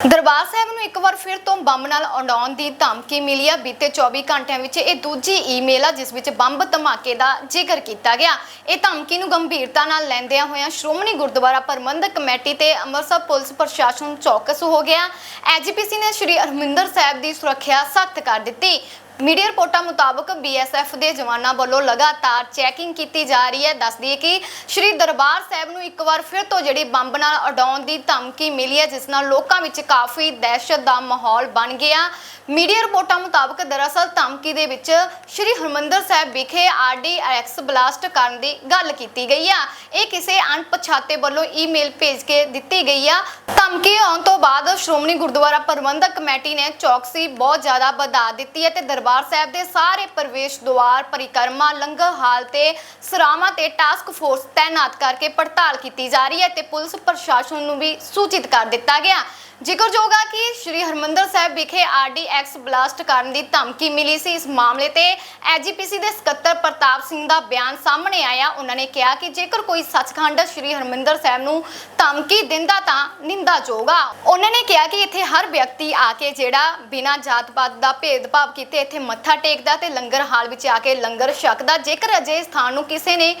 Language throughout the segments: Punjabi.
ਦਰਬਾਰ ਸਾਹਿਬ ਨੂੰ ਇੱਕ ਵਾਰ ਫਿਰ ਤੋਂ ਬੰਬ ਨਾਲ ਉਡਾਉਣ ਦੀ ਧਮਕੀ ਮਿਲੀ ਆ। ਬੀਤੇ 24 ਘੰਟਿਆਂ ਵਿੱਚ ਇਹ ਦੂਜੀ ਈਮੇਲ ਆ, ਜਿਸ ਵਿੱਚ ਬੰਬ ਧਮਾਕੇ ਦਾ ਜ਼ਿਕਰ ਕੀਤਾ ਗਿਆ। ਇਹ ਧਮਕੀ ਨੂੰ ਗੰਭੀਰਤਾ ਨਾਲ ਲੈਂਦਿਆਂ ਹੋਇਆਂ ਸ਼੍ਰੋਮਣੀ ਗੁਰਦੁਆਰਾ ਪ੍ਰਬੰਧਕ ਕਮੇਟੀ ਤੇ ਅੰਮ੍ਰਿਤਸਰ ਪੁਲਿਸ ਪ੍ਰਸ਼ਾਸਨ ਚੌਕਸ ਹੋ ਗਿਆ। ਐਜੀਪੀਸੀ ਨੇ ਸ਼੍ਰੀ ਹਰਮਿੰਦਰ ਸਾਹਿਬ ਦੀ ਸੁਰੱਖਿਆ ਸਖਤ ਕਰ ਦਿੱਤੀ। ਮੀਡੀਆ ਰਿਪੋਰਟਾਂ ਮੁਤਾਬਕ ਬੀਐਸਐਫ ਦੇ ਜਵਾਨਾਂ ਵੱਲੋਂ ਲਗਾਤਾਰ ਚੈਕਿੰਗ ਕੀਤੀ ਜਾ ਰਹੀ ਹੈ। ਦੱਸਦੀ ਹੈ ਕਿ ਸ਼੍ਰੀ ਦਰਬਾਰ ਸਾਹਿਬ ਨੂੰ ਇੱਕ ਵਾਰ ਫਿਰ ਤੋਂ ਜਿਹੜੀ ਬੰਬ ਨਾਲ ਉਡਾਉਣ ਦੀ ਧਮਕੀ ਮਿਲੀ ਹੈ, ਜਿਸ ਨਾਲ ਲੋਕਾਂ ਵਿੱਚ ਕਾਫੀ ਦਹਿਸ਼ਤ ਦਾ ਮਾਹੌਲ ਬਣ ਗਿਆ। ਮੀਡੀਆ ਰਿਪੋਰਟਾਂ ਮੁਤਾਬਕ ਦਰਅਸਲ ਧਮਕੀ ਦੇ ਵਿੱਚ ਸ਼੍ਰੀ ਹਰਮੰਦਰ ਸਾਹਿਬ ਵਿਖੇ ਆਰਡੀਐਕਸ ਬਲਾਸਟ ਕਰਨ ਦੀ ਗੱਲ ਕੀਤੀ ਗਈ ਆ। ਇਹ ਕਿਸੇ ਅਣਪਛਾਤੇ ਵੱਲੋਂ ਈਮੇਲ ਭੇਜ ਕੇ ਦਿੱਤੀ ਗਈ ਆ। ਧਮਕੀ ਆਉਣ ਤੋਂ ਬਾਅਦ ਸ਼੍ਰੋਮਣੀ ਗੁਰਦੁਆਰਾ ਪ੍ਰਬੰਧਕ ਕਮੇਟੀ ਨੇ ਚੌਕਸੀ ਬਹੁਤ ਜ਼ਿਆਦਾ ਵਧਾ ਦਿੱਤੀ ਹੈ ਤੇ ਦਰਬਾਰ ਸਾਹਿਬ ਦੇ ਸਾਰੇ ਪ੍ਰਵੇਸ਼ ਦੁਆਰ, ਪਰਿਕਰਮਾ, ਲੰਗਰ ਹਾਲ ਤੇ ਸਰਾਵਾਂ ਤੇ ਟਾਸਕ ਫੋਰਸ ਤਾਇਨਾਤ ਕਰਕੇ ਪੜਤਾਲ ਕੀਤੀ ਜਾ ਰਹੀ ਹੈ ਤੇ ਪੁਲਿਸ ਪ੍ਰਸ਼ਾਸਨ ਨੂੰ ਵੀ ਸੂਚਿਤ ਕਰ ਦਿੱਤਾ ਗਿਆ। ਜ਼ਿਕਰਯੋਗ ਹੈ ਕਿ ਸ਼੍ਰੀ ਹਰਮੰਦਰ ਸਾਹਿਬ ਵਿਖੇ ਆਰਡੀਐਕਸ ਬਲਾਸਟ ਕਰਨ ਦੀ ਧਮਕੀ ਮਿਲੀ ਸੀ। ਇਸ ਮਾਮਲੇ ਤੇ ਐਜੀਪੀਸੀ ਦੇ ਸਕੱਤਰ ਪ੍ਰਤਾਪ ਸਿੰਘ ਦਾ ਬਿਆਨ ਸਾਹਮਣੇ ਆਇਆ। ਉਹਨਾਂ ਨੇ ਕਿਹਾ ਕਿ ਜੇਕਰ ਕੋਈ ਸੱਚਖੰਡ ਸ਼੍ਰੀ ਹਰਮੰਦਰ ਸਾਹਿਬ ਨੂੰ ਧਮਕੀ ਦਿੰਦਾ ਤਾਂ ਨਿੰਦਾ ਜੋਗਾ ਉਹਨਾਂ ਨੇ ਕਿਹਾ ਕਿ ਇੱਥੇ ਹਰ ਵਿਅਕਤੀ ਆ ਕੇ ਜਿਹੜਾ ਬਿਨਾਂ ਜਾਤ-ਪਾਤ ਦਾ ਭੇਦਭਾਵ ਕੀਤੇ ਇੱਥੇ ਮੱਥਾ ਟੇਕਦਾ ਤੇ ਲੰਗਰ ਹਾਲ ਵਿੱਚ ਆ ਕੇ ਲੰਗਰ ਛਕਦਾ। ਜੇਕਰ ਅਜੇ ਸਥਾਨ ਨੂੰ ਕਿਸੇ ਨੇ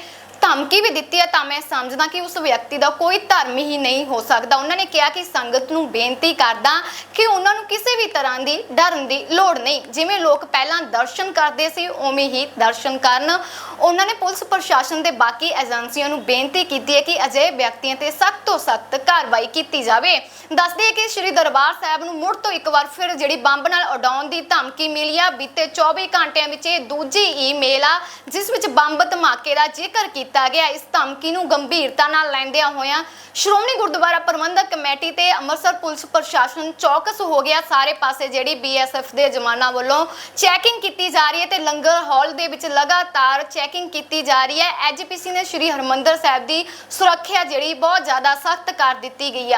ਧਮਕੀ ਵੀ ਦਿੱਤੀ ਹੈ ਤਾਂ ਮੈਂ ਸਮਝਦਾ ਕਿ ਉਸ ਵਿਅਕਤੀ ਦਾ ਕੋਈ ਧਰਮ ਹੀ ਨਹੀਂ ਹੋ ਸਕਦਾ। ਉਹਨਾਂ ਨੇ ਕਿਹਾ ਕਿ ਸੰਗਤ ਨੂੰ ਬੇਨਤੀ ਕਰਦਾ ਕਿ ਉਹਨਾਂ ਨੂੰ ਕਿਸੇ ਵੀ ਤਰ੍ਹਾਂ ਦੀ ਡਰਨ ਦੀ ਲੋੜ ਨਹੀਂ। ਜਿਵੇਂ ਲੋਕ ਪਹਿਲਾਂ ਦਰਸ਼ਨ ਕਰਦੇ ਸੀ, ਉਵੇਂ ਹੀ ਦਰਸ਼ਨ ਕਰਨ। ਉਹਨਾਂ ਨੇ ਪੁਲਿਸ ਪ੍ਰਸ਼ਾਸਨ ਦੇ ਬਾਕੀ ਏਜੰਸੀਆਂ ਨੂੰ ਬੇਨਤੀ ਕੀਤੀ ਹੈ ਕਿ ਅਜਿਹੇ ਵਿਅਕਤੀਆਂ ਤੇ ਸਖਤ ਤੋਂ ਸਖਤ ਕਾਰਵਾਈ ਕੀਤੀ ਜਾਵੇ। ਦੱਸਦੇ ਹੈ ਕਿ ਸ੍ਰੀ ਦਰਬਾਰ ਸਾਹਿਬ ਨੂੰ ਮੁੜ ਤੋਂ ਇੱਕ ਵਾਰ ਫਿਰ ਜਿਹੜੀ ਬੰਬ ਨਾਲ ਉਡਾਉਣ ਦੀ ਧਮਕੀ ਮਿਲੀ ਆ, ਬੀਤੇ 24 ਘੰਟਿਆਂ ਵਿੱਚ ਇਹ ਦੂਜੀ ਈਮੇਲ ਆ, ਜਿਸ ਵਿੱਚ ਬੰਬ ਧਮਾਕੇ ਦਾ ਜ਼ਿਕਰ ਕੀਤਾ ਗਿਆ। ਇਸ ਧਮਕੀ ਨੂੰ ਗੰਭੀਰਤਾ ਨਾਲ ਲੈਂਦਿਆਂ ਹੋਇਆਂ ਸ਼੍ਰੋਮਣੀ ਗੁਰਦੁਆਰਾ ਪ੍ਰਬੰਧਕ ਕਮੇਟੀ ਤੇ ਅੰਮ੍ਰਿਤਸਰ ਪੁਲਿਸ ਪ੍ਰਸ਼ਾਸਨ ਚੌਕਸ ਹੋ ਗਿਆ। ਸਾਰੇ ਪਾਸੇ ਜਿਹੜੀ ਬੀਐਸਐਫ ਦੇ ਜਵਾਨਾਂ ਵੱਲੋਂ ਚੈਕਿੰਗ ਕੀਤੀ ਜਾ ਰਹੀ ਹੈ ਤੇ ਲੰਗਰ ਹਾਲ ਦੇ ਵਿੱਚ ਲਗਾਤਾਰ ਚੈਕਿੰਗ ਕੀਤੀ ਜਾ ਰਹੀ ਹੈ। ਐਜੀਪੀਸੀ ਨੇ ਸ਼੍ਰੀ ਹਰਮੰਦਰ ਸਾਹਿਬ ਦੀ ਸੁਰੱਖਿਆ ਜਿਹੜੀ ਬਹੁਤ ਜ਼ਿਆਦਾ ਸਖਤ ਕਰ ਦਿੱਤੀ ਗਈ ਆ।